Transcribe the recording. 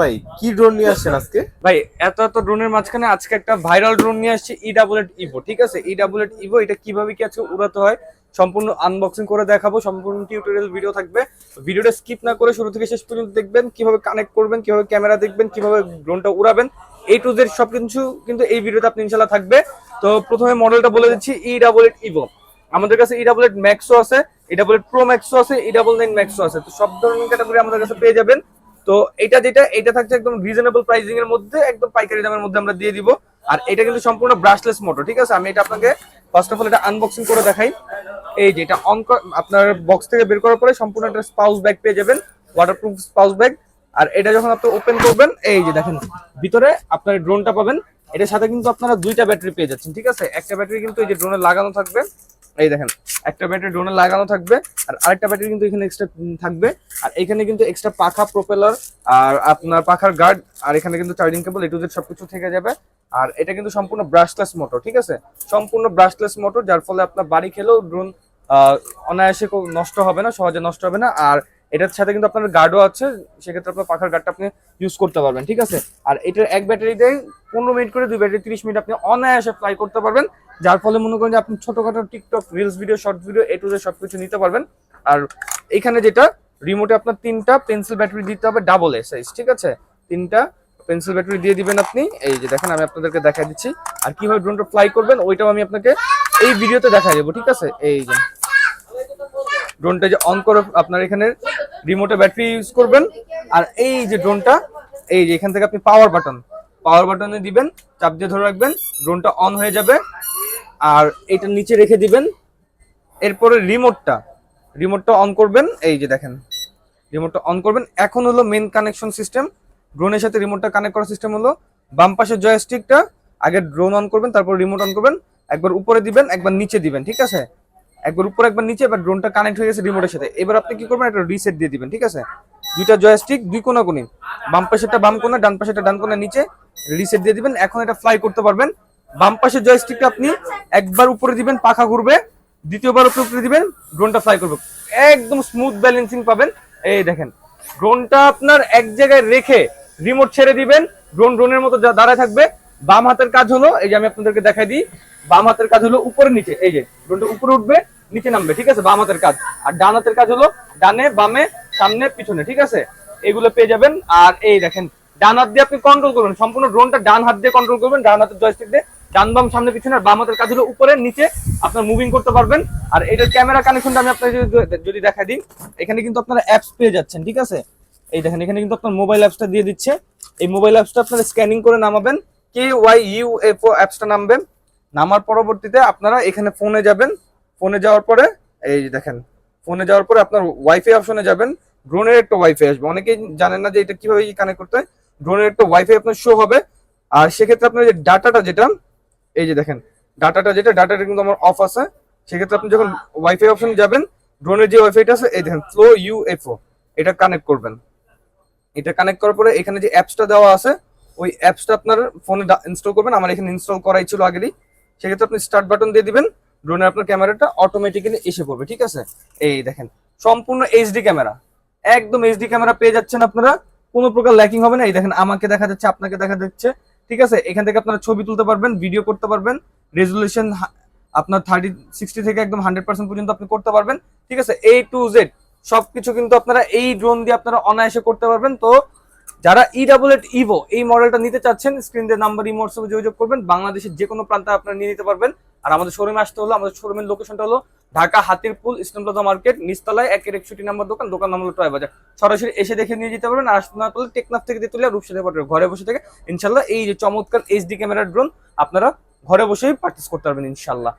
ভাই, কি ড্রোন নিয়ে আজকে? ভাই, এত এত ড্রোনের মাঝখানে আজকে একটা ভাইরাল ড্রোন নিয়ে ই ডাবল ইভো ঠিক আছে? ই ডাবল ইভো এটা কীভাবে কি উড়াতে হয়, সম্পূর্ণ আনবক্সিং করে দেখাবো, সম্পূর্ণ ভিডিও থাকবে। স্কিপ না করে শুরু থেকে দেখবেন, কীভাবে কানেক্ট করবেন, কীভাবে ক্যামেরা দেখবেন, কীভাবে ড্রোনটা উড়াবেন এই টু জেড সব কিছু কিন্তু এই ভিডিওতে আপনি ইনশাল্লাহ থাকবে। তো প্রথমে মডেলটা বলে দিচ্ছি ই ডাবল ইভো আমাদের কাছে ই ডাবল ম্যাক্সও আছে ই ডাবল প্রো ম্যাক্সও আছে ই ডাবল নাইন ম্যাক্সও আছে। তো সব ধরনের ক্যাটাগরি আমাদের কাছে পেয়ে যাবেন। তো এটা যেটা, এটা থাকছে একদম রিজনেবল প্রাইসিং এর মধ্যে, একদম পাইকারি দামের মধ্যে আমরা দিয়ে দিব। আর এটা কিন্তু সম্পূর্ণ ব্রাশলেস মোটর ঠিক আছে? আমি এটা আপনাকে ফার্স্ট অফ অল এটা আনবক্সিং করে দেখাই। এই যে এটা অন আপনার বক্স থেকে বের করার পরে সম্পূর্ণ একটা স্পাউস ব্যাগ পেয়ে যাবেন ওয়াটারপ্রুফ স্পাউস ব্যাগ আর এটা যখন আপনি ওপেন করবেন, এই যে দেখেন, ভিতরে আপনার ড্রোনটা পাবেন। এটার সাথে কিন্তু আপনারা দুইটা ব্যাটারি পেয়ে যাচ্ছেন, ঠিক আছে? একটা ব্যাটারি কিন্তু এই যে ড্রোনে লাগানো থাকবে। এই দেখেন, একটা ব্যাটারি ড্রোনে লাগানো থাকবে, আর আরেকটা ব্যাটারি কিন্তু এখানে এক্সট্রা থাকবে। আর এখানে কিন্তু এক্সট্রা পাখা প্রোপেলার আর আপনার পাখার গার্ড আর এখানে কিন্তু চার্জিং কেবল এটু জেড সবকিছু থেকে যাবে। আর এটা কিন্তু সম্পূর্ণ ব্রাশলেস মোটর ঠিক আছে? সম্পূর্ণ ব্রাশলেস মোটর যার ফলে আপনার বাড়ি খেলেও ড্রোন অনায়াসে নষ্ট হবে না, সহজে নষ্ট হবে না। আর এটার সাথে কিন্তু আপনার গার্ডও আছে, সেক্ষেত্রে আপনার পাখার গার্ডটা আপনি ইউজ করতে পারবেন, ঠিক আছে? আর এটার এক ব্যাটারিতে পনেরো মিনিট করে দুই ব্যাটারি, তিরিশ মিনিট আপনি অনায়াসে ফ্লাই করতে পারবেন। যার ফলে মনে করেন যে আপনি ছোটখাটো TikTok reels video short video A to Z সবকিছু নিতে পারবেন। আর এখানে যেটা রিমোটে আপনার তিনটা পেন্সিল ব্যাটারি দিতে হবে ডাবল এ সাইজ ঠিক আছে? তিনটা পেন্সিল ব্যাটারি দিয়ে দিবেন আপনি। এই যে দেখেন, আমি আপনাদেরকে দেখা দিচ্ছি। আর কীভাবে ড্রোনটা ফ্লাই করবেন, ওইটাও আমি আপনাকে এই ভিডিওতে দেখা দেবো, ঠিক আছে? এই যে ড্রোনটা যে অন করে আপনার এখানে রিমোটে ব্যাটারি ইউজ করবেন। আর এই যে ড্রোনটা এই যে এখান থেকে আপনি পাওয়ার বাটন পাওয়ার বাটনে দিবেন, চাপ দিয়ে ধরে রাখবেন ড্রোনটা অন হয়ে যাবে। আর এটা নিচে রেখে দিবেন। এরপরে রিমোটটা রিমোটটা অন করবেন। এই যে দেখেন রিমোটটা অন করবেন। এখন হলো মেন কানেকশন সিস্টেম ড্রোনের সাথে রিমোটটা কানেক্ট করার সিস্টেম হলো। বাম পাশের জয়স্টিকটা আগে ড্রোন অন করবেন, তারপর রিমোট অন করবেন। একবার উপরে দিবেন, একবার নিচে দিবেন, ঠিক আছে? একবার উপরে, একবার নিচে, এবার ড্রোনটা কানেক্ট হয়ে গেছে রিমোটের সাথে। এবার আপনি কি করবেন, একটা রিসেট দিয়ে দিবেন, ঠিক আছে? দুইটা জয়স্টিক দুই কোনা কোনি বাম পাশেরটা বাম কোনা ডান পাশেরটা ডান কোনা নিচে রিসেট দিয়ে দিবেন। এখন এটা ফ্লাই করতে পারবেন। বাম পাশের জয়স্টিকটা আপনি একবার উপরে দিবেন, পাখা ঘুরবে। দ্বিতীয়বার উপরে উপরে দিবেন ড্রোনটা ফ্লাই করবে। একদম স্মুথ ব্যালেন্সিং পাবেন। এই দেখেন ড্রোনটা আপনার এক জায়গায় রেখে রিমোট ছেড়ে দিবেন। ড্রোন ড্রোনের মতো যা দাঁড়ায় থাকবে। বাম হাতের কাজ হলো, এই যে আমি আপনাদেরকে দেখাই দিই, বাম হাতের কাজ হলো উপরে নিচে। এই যে ড্রোনটা উপরে উঠবে, নিচে নামবে, ঠিক আছে? বাম হাতের কাজ। আর ডান হাতের কাজ হলো ডানে, বামে, সামনে, পিছনে, ঠিক আছে? এগুলো পেয়ে যাবেন। আর এই দেখেন, ডান হাত দিয়ে আপনি কন্ট্রোল করবেন। সম্পূর্ণ ড্রোনটা ডান হাত দিয়ে কন্ট্রোল করবেন, ডান হাতের জয়স্টিক দিয়ে। ডান বাম সামনে পিছনে আর বাম হাতের কাজ হলো উপরে, নিচে আপনার মুভিং করতে পারবেন। আর এটার ক্যামেরা কানেকশনটা আমি আপনাকে যদি- দেখা দিই, এখানে কিন্তু আপনারা অ্যাপস পেয়ে যাচ্ছেন, ঠিক আছে? এই দেখেন, এখানে কিন্তু আপনার মোবাইল অ্যাপসটা দিয়ে দিচ্ছে। এই মোবাইল অ্যাপসটা আপনারা স্ক্যানিং করে নামাবেন। কে ওয়াই ইউ এফ অ্যাপসটা নামবেন। নামার পরবর্তীতে আপনারা এখানে ফোনে যাবেন। ফোনে যাওয়ার পরে, এই দেখেন ফোনে যাওয়ার পরে আপনার ওয়াইফাই অপশনে যাবেন। ড্রোনের একটা ওয়াইফাই আসবে। অনেকেই জানেন না যে এটা কীভাবে কানেক্ট করতে হয়। ড্রোনের একটা ওয়াইফাই আপনার শো হবে। আর সেক্ষেত্রে আপনার যে ডাটাটা যেটা এই যে দেখেন, ডাটাটা যেটা, ডাটাটা কিন্তু আমার অফ আছে। সেক্ষেত্রে আপনি যখন ওয়াইফাই অপশনে যাবেন ড্রোনের যে ওয়াইফাইটা আছে, এই দেখেন ফ্লো ইউএফও এটা কানেক্ট করবেন। এটা কানেক্ট করার পরে এখানে যে অ্যাপসটা দেওয়া আছে, ওই অ্যাপসটা আপনার ফোনে ইনস্টল করবেন। আমার এখানে ইনস্টল করাই ছিল আগেরই। সেক্ষেত্রে আপনি স্টার্ট বাটন দিয়ে দিবেন ড্রোনের আপনার ক্যামেরাটা অটোমেটিক্যালি এসে পড়বে, ঠিক আছে? এই দেখেন, সম্পূর্ণ এইচডি ক্যামেরা একদম এইচডি ক্যামেরা পেয়ে যাচ্ছেন আপনারা। কোনো প্রকার ল্যাকিং হবে না। এই দেখেন, আমাকে দেখা যাচ্ছে, আপনাকে দেখা যাচ্ছে। ঠিক আছে? এখান থেকে আপনারা ছবি তুলতে পারবেন ভিডিও করতে পারবেন। রেজুলেশন আপনার থার্টি সিক্সটি থেকে একদম হান্ড্রেড পার্সেন্ট পর্যন্ত আপনি করতে পারবেন। ঠিক আছে? এ টু জেড সবকিছু কিন্তু আপনারা এই ড্রোন দিয়ে আপনারা অনায়াসে করতে পারবেন। তো যারা ই ডাবল এট ইভো এই মডেলটা নিতে চাচ্ছেন স্ক্রিন দিয়ে নাম্বার ইমোর সঙ্গে যোগাযোগ করবেন। বাংলাদেশের যে কোনো প্রান্তে আপনারা নিয়ে নিতে পারবেন। আর আমাদের শোরুমে আসতে হলো, আমাদের শোরুমের লোকেশনটা হলো ঢাকা হাতিরপুল ইসলাম প্লাজা মার্কেট নিচতলায় একের একষট্টি নাম্বার দোকান দোকান নাম হলো টয় বাজার সরাসরি এসে দেখে নিয়ে যেতে পারবেন, আর না পারলে টেকনাফ থেকে দিয়ে তুলে রূপসাদে পাঠাবে ঘরে বসে থেকে। ইনশাল্লাহ এই যে চমৎকার এইচডি ক্যামেরার ড্রোন আপনারা ঘরে বসেই পার্চেস করতে পারবেন ইনশাল্লাহ।